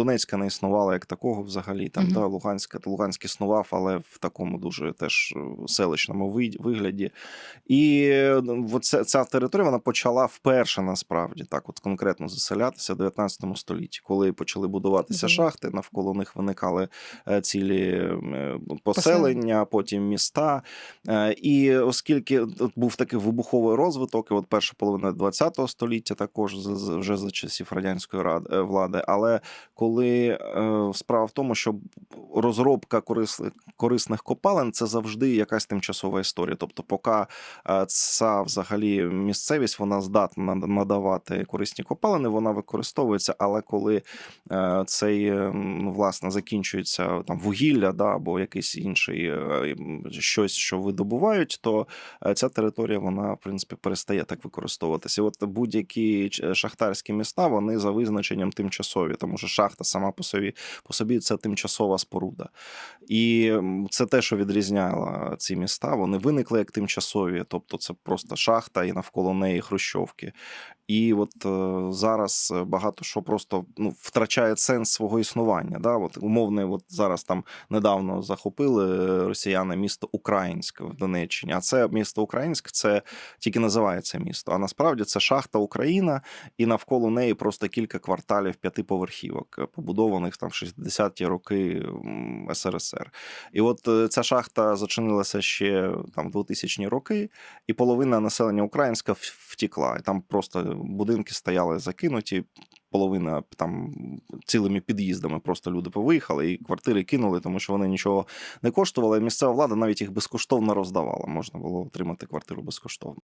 Донецька не існувала як такого взагалі. Там Мгм. да, Луганська, Луганськ існував, але в такому дуже теж е, селищному вигляді. І е, оце, ця територія вона почала вперше насправді так, от конкретно заселятися в 19 столітті, коли почали будуватися Мгм. шахти, навколо них виникали е, цілі е, поселення, потім міста. І оскільки от був такий вибуховий розвиток, і от перша половина ХХ століття також вже за часів радянської ради влади. Але коли е, справа в тому, що розробка корисних, корисних копалин це завжди якась тимчасова історія. Тобто, поки е, ця взагалі місцевість вона здатна надавати корисні копалини, вона використовується. Але коли е, цей е, ну, власне закінчується там вугілля, да, або якийсь інший е, щось, що видобувають, то ця територія вона в принципі перестає так використовуватися. І От будь-які шахтарські міста вони за визначенням тимчасові, тому що шахта сама по собі по собі це тимчасова споруда. І це те, що відрізняло ці міста. Вони виникли як тимчасові, тобто це просто шахта і навколо неї хрущовки. І от е, зараз багато що просто ну, втрачає сенс свого існування. Да? От, умовне, от зараз там недавно захопили росіяни місто Українськ в Донеччині. А це місто Українськ, це тільки називається місто. А насправді це шахта Україна, і навколо неї просто кілька кварталів п'ятиповерхівок, е, побудованих там в 60-ті роки СРСР. І от е, ця шахта зачинилася ще там в 2000-ні роки, і половина населення Українська втікла. І там просто будинки стояли закинуті. Половина там цілими під'їздами просто люди повиїхали і квартири кинули, тому що вони нічого не коштували. Місцева влада навіть їх безкоштовно роздавала. Можна було отримати квартиру безкоштовно.